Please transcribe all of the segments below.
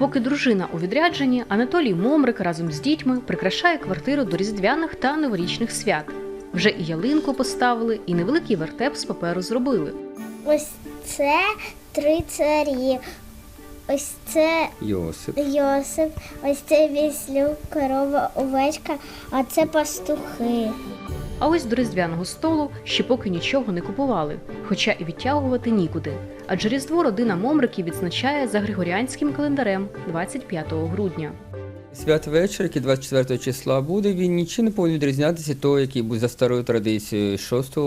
Поки дружина у відрядженні, Анатолій Момрик разом з дітьми прикрашає квартиру до різдвяних та новорічних свят. Вже і ялинку поставили, і невеликий вертеп з паперу зробили. Ось це три царі. Ось це Йосип. Йосип, ось це віслюк, корова, овечка, а це пастухи. А ось до різдвяного столу ще поки нічого не купували, хоча і відтягувати нікуди. Адже Різдво родина Момриків відзначає за григоріанським календарем 25 грудня. Святвечір, який 24 числа буде, він нічим не повинен відрізнятися того, який був за старою традицією 6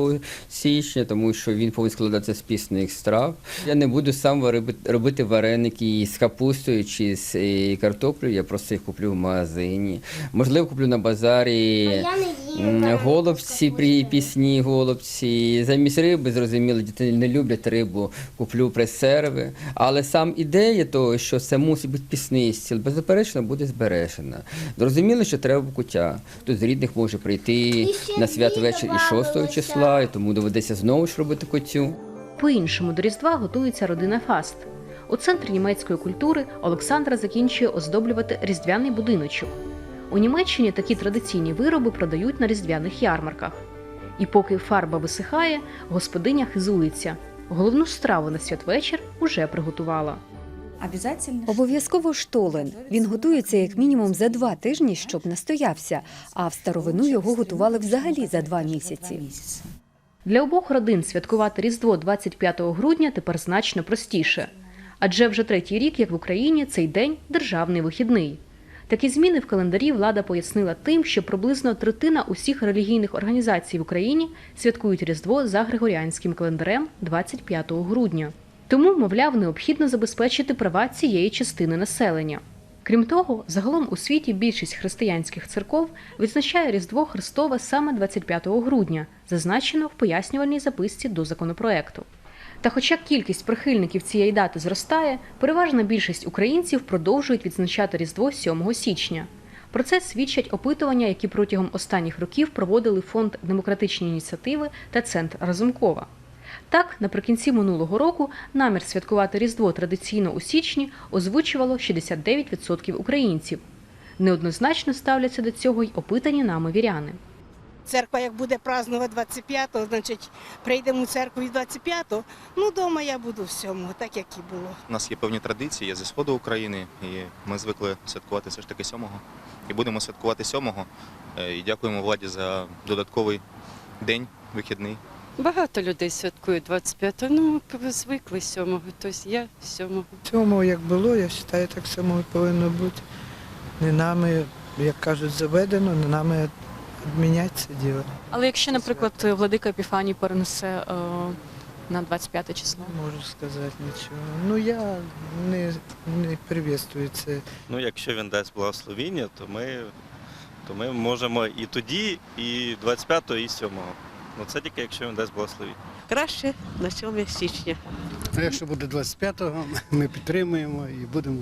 січня, тому що він повинен складатися з пісних страв. Я не буду сам робити вареники з капустою чи з е, картоплею, я просто їх куплю в магазині. Можливо, куплю на базарі. А я не Голубці, при пісні голубці. Замість риби, зрозуміло, діти не люблять рибу, куплю пресерви. Але сам ідея того, що це мусить бути пісний стіл, беззаперечно буде збережена. Зрозуміло, що треба куття. Хтось з рідних може прийти на святвечір і 6 числа, і тому доведеться знову ж робити куттю. По-іншому до Різдва готується родина Фаст. У центрі німецької культури Олександра закінчує оздоблювати різдвяний будиночок. У Німеччині такі традиційні вироби продають на різдвяних ярмарках. І поки фарба висихає, господиня хизується. Головну страву на святвечір уже приготувала. Обов'язково штолен. Він готується як мінімум за два тижні, щоб настоявся. А в старовину його готували взагалі за два місяці. Для обох родин святкувати Різдво 25 грудня тепер значно простіше. Адже вже третій рік, як в Україні, цей день державний вихідний. Такі зміни в календарі влада пояснила тим, що приблизно третина усіх релігійних організацій в Україні святкують Різдво за григоріанським календарем 25 грудня. Тому, мовляв, необхідно забезпечити права цієї частини населення. Крім того, загалом у світі більшість християнських церков відзначає Різдво Христове саме 25 грудня, зазначено в пояснювальній записці до законопроекту. Та хоча кількість прихильників цієї дати зростає, переважна більшість українців продовжують відзначати Різдво 7 січня. Про це свідчать опитування, які протягом останніх років проводили фонд демократичні ініціативи та центр Разумкова. Так, наприкінці минулого року намір святкувати Різдво традиційно у січні озвучувало 69% українців. Неоднозначно ставляться до цього й опитані нами віряни. Церква як буде празднувати 25-го, значить прийдемо у церкву і 25-го. Ну, вдома я буду в сьомого, так як і було. У нас є певні традиції, я зі сходу України, і ми звикли святкувати все ж таки сьомого. І будемо святкувати сьомого. Е, І дякуємо владі за додатковий день вихідний. Багато людей святкують 25-го, ну звикли 7-го, тобто я 7-го. Цьому як було, я вважаю, так само повинно бути. Не нами, як кажуть, заведено, не нами відміняти це діло. Але якщо, наприклад, владика Епіфаній перенесе е, на 25 число. Не можу сказати нічого. Ну я не, не привітствую це. Ну, якщо він дасть благословіння, то ми, то ми можемо і тоді, і 25-го, і 7-го. Ну це тільки якщо він дасть благословіння. Краще на 7 січня. А якщо буде 25-го, ми підтримуємо і будемо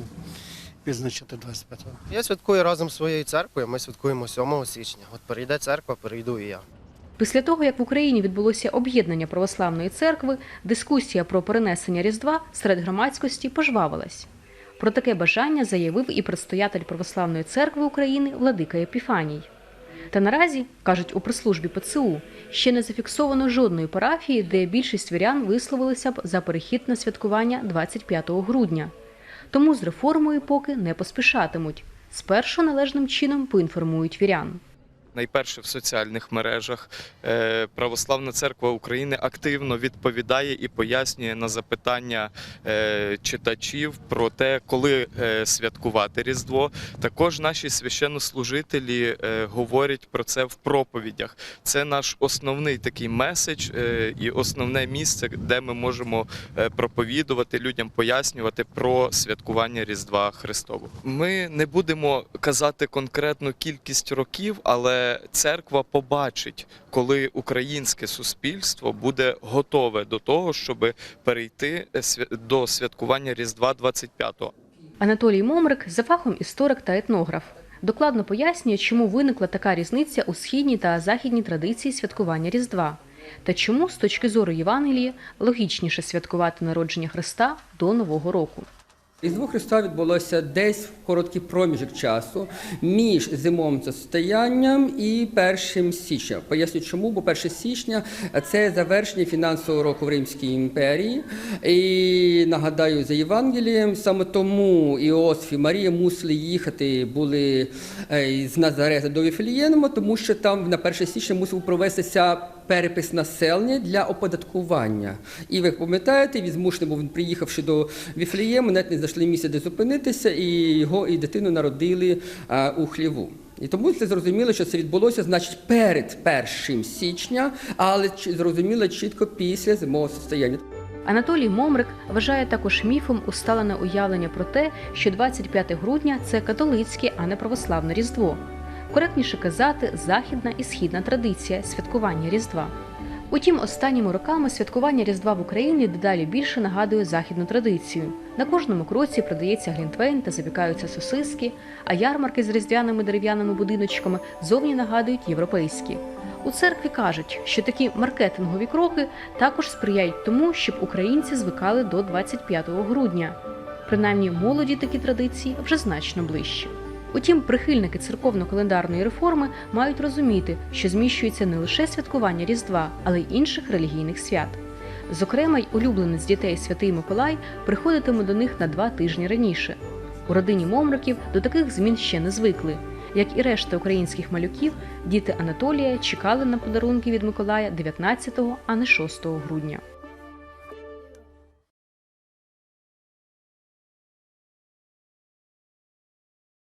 відзначати 25-го. Я святкую разом з своєю церквою. Ми святкуємо 7 січня. От перейде церква, перейду і я. Після того, як в Україні відбулося об'єднання православної церкви, дискусія про перенесення Різдва серед громадськості пожвавилась. Про таке бажання заявив і предстоятель Православної церкви України Владика Епіфаній. Та наразі, кажуть у прес-службі ПЦУ, ще не зафіксовано жодної парафії, де більшість вірян висловилися б за перехід на святкування 25 грудня. Тому з реформою поки не поспішатимуть. Спершу належним чином поінформують вірян. Найперше в соціальних мережах Е, Православна церква України активно відповідає і пояснює на запитання е, читачів про те, коли е, святкувати Різдво. Також наші священнослужителі говорять про це в проповідях. Це наш основний такий меседж і основне місце, де ми можемо проповідувати людям, пояснювати про святкування Різдва Христового. Ми не будемо казати конкретну кількість років, але церква побачить, коли українське суспільство буде готове до того, щоб перейти е, до святкування Різдва 25-го. Анатолій Момрик за фахом історик та етнограф. Докладно пояснює, чому виникла така різниця у східній та західній традиції святкування Різдва, та чому, з точки зору Євангелії, логічніше святкувати народження Христа до Нового року. Різдво Христа відбулося десь в короткий проміжок часу між зимовим состоянням і 1 січня. Поясню чому, бо 1 січня це завершення фінансового року в Римській імперії. І нагадаю за Євангелієм, саме тому Іосиф і Марія мусили їхати були е, з Назарета до Віфлієному, тому що там на 1 січня мусив провестися перепис населення для оподаткування. І ви пам'ятаєте, він змушений був, приїхавши до Віфлієму, навіть не знайшли місця, де зупинитися, і його і дитину народили у хліву. І тому це зрозуміло, що це відбулося, значить, перед 1 січня, але зрозуміло чітко після зимового состояння. Анатолій Момрик вважає також міфом усталене уявлення про те, що 25 грудня це католицьке, а не православне Різдво. Коректніше казати, західна і східна традиція святкування Різдва. Утім, останніми роками святкування Різдва в Україні дедалі більше нагадує західну традицію. На кожному кроці продається глінтвейн та запікаються сосиски, а ярмарки з різдвяними дерев'яними будиночками зовні нагадують європейські. У церкві кажуть, що такі маркетингові кроки також сприяють тому, щоб українці звикали до 25 грудня. Принаймні, молоді такі традиції вже значно ближчі. Утім, прихильники церковно-календарної реформи мають розуміти, що зміщується не лише святкування Різдва, але й інших релігійних свят. Зокрема, й улюбленець дітей Святий Миколай приходитиме до них на два тижні раніше. У родині Момриків до таких змін ще не звикли. Як і решта українських малюків, діти Анатолія чекали на подарунки від Миколая 19, а не 6 грудня.